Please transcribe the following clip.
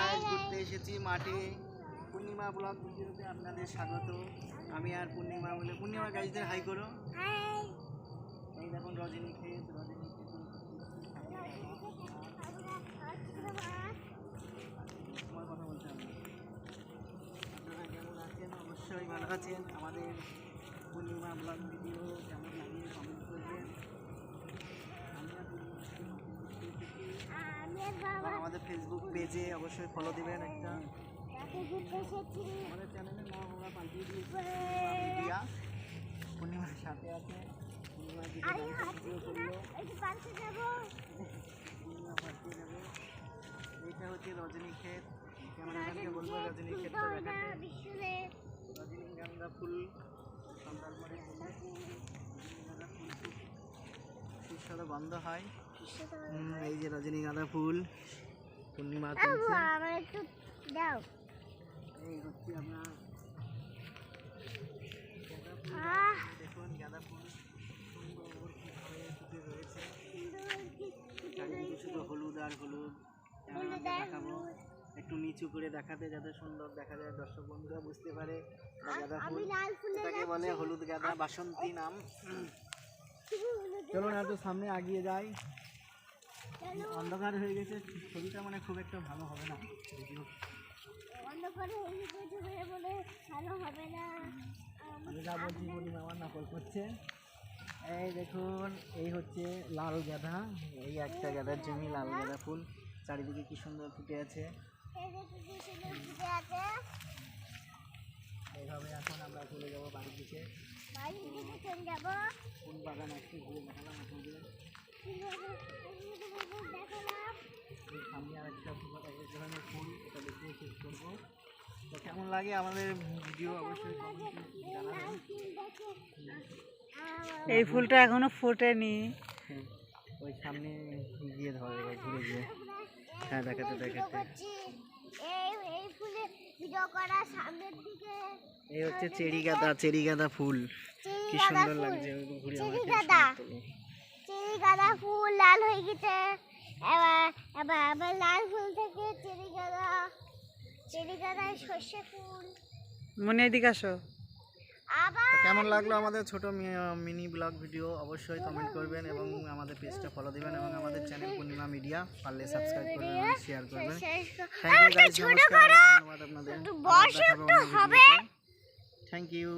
আজ ঘুরতে এসেছি মাঠে। পূর্ণিমা ব্লগ ভিডিওতে আপনাদের স্বাগত। আমি আর পূর্ণিমা বলে পূর্ণিমা গাইজদের হাই করো। এই দেখুন রজনী ক্ষেত, রজনী তোমার কথা বলতে হবে। আপনারা কেমন আছেন? অবশ্যই ভালো আছেন। আমাদের পূর্ণিমা ব্লগ ভিডিও কেমন লাগে কমেন্ট করবেন আমরা এবং আমাদের ফেসবুক পেজে অবশ্যই ফলো দিবেন একটা। আমাদের চ্যানেলের নাম আমরা পাল্টিয়ে দিয়েছি। মিডিয়া পূর্ণিমার সাথে আছে। পূর্ণিমা কিছু ভিডিও করল পূর্ণিমা পাঠিয়ে দেবে এইটা হচ্ছে রজনী ক্যামেরাম্যানকে বলব? রজনী রজনীগন্ধা ফুল সন্ধ্যার পরে রজনীগন্ধা ফুল। সুস্বাদু গন্ধ হয়। এই যে রজনীগন্ধা ফুল পূর্ণিমা আমার একটু দাও। এই হচ্ছে আপনার দেখুন গাঁদা ফুল চারিদিকে শুধু হলুদ আর হলুদ। দেখাবো একটু নিচু করে দেখাতে যাতে সুন্দর দেখা যায় দর্শক বন্ধুরা বুঝতে পারে। গাঁদা ফুল এটাকে বলে হলুদ গাঁদা বাসন্তী নাম। চলুন একটু সামনে আগিয়ে যাই। অন্ধকার হয়ে গেছে ছবিটা মানে খুব একটা ভালো হবে না। যদিও অন্ধকারে হয়ে গেছে বলে বলে ভালো হবে না। যা বলছি বলি আমার নকল করছে। এই দেখুন এই হচ্ছে লাল গাঁদা এই একটা গাঁদার জমি লাল গাঁদা ফুল। চারিদিকে কি সুন্দর ফুটে আছে। এইভাবে এখন আমরা চলে যাব বাড়ির দিকে। কোন বাগান একটু ঘুরে দেখালাম আপনাদের দেখালাম এই সামনে আর একটা এক এক ধরনের ফুল এটা দেখে শেষ করব। তো কেমন লাগে আমাদের ভিডিও? অবশ্যই জানাবেন। এই ফুলটা এখনও ফোটেনি। হুম, ওই সামনে গিয়ে ধরে ঘুরে গিয়ে। হ্যাঁ দেখাতে দেখাতে। এই হচ্ছে চেরি গাঁদা চেরি গাঁদা ফুল। কি সুন্দর লাগছে ঘুরে। চেরি গাঁদা ফুল লাল হয়ে গেছে। আবার লাল ফুল থেকে চেরি গাঁদা চেরি গাঁদায় সর্ষে ফুল। মনে এদিকে আসো। আবার কেমন লাগল আমাদের ছোট মিনি ব্লগ ভিডিও? অবশ্যই কমেন্ট করবেন এবং আমাদের পেজটা ফলো দিবেন এবং আমাদের চ্যানেল পূর্ণিমা মিডিয়া পারলে সাবস্ক্রাইব করবেন এবং শেয়ার করবেন। থ্যাংক ইউ গাইস নমস্কার ধন্যবাদ আপনাদের। একটু বসো থ্যাংক ইউ